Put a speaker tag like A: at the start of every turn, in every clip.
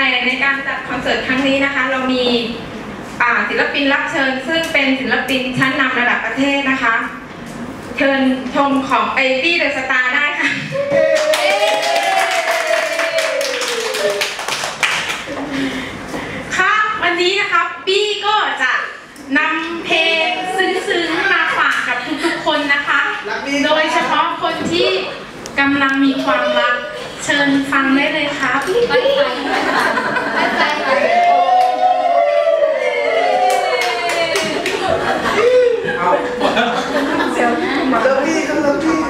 A: แต่ในการจัดคอนเสิร์ตครั้งนี้นะคะ เรามีอ่าศิลปินรับเชิญ ซึ่งเป็นศิลปินชั้นนำระดับประเทศนะคะ เชิญชมของเอตี้เดอะสตาร์ได้ค่ะครับวันนี้นะครับปี้ก็จะนำเพลงซึ้งๆมาฝากกับทุกๆคนนะคะ โดยเฉพาะคนที่กำลังมีความรัก เชิญฟังได้เลยครับ
B: ไปไปไปไปไป
C: เสียงมาเริ่มพี่
B: ครับเริ่มพี่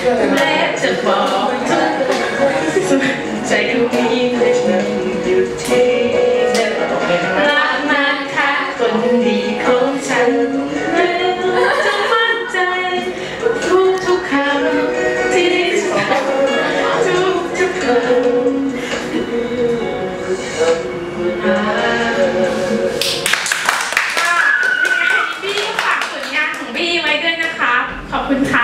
A: glad to fall Take me with me, you take รักมากค่ะคนดีของฉันเรื่มใจ ทุกทุกคำที่ได้สอ
C: นทุกทุกคำค่ะ
A: ยังไงบี้ฝากผลงานของบี้ไว้ด้วยนะคะ ขอบคุณค่ะ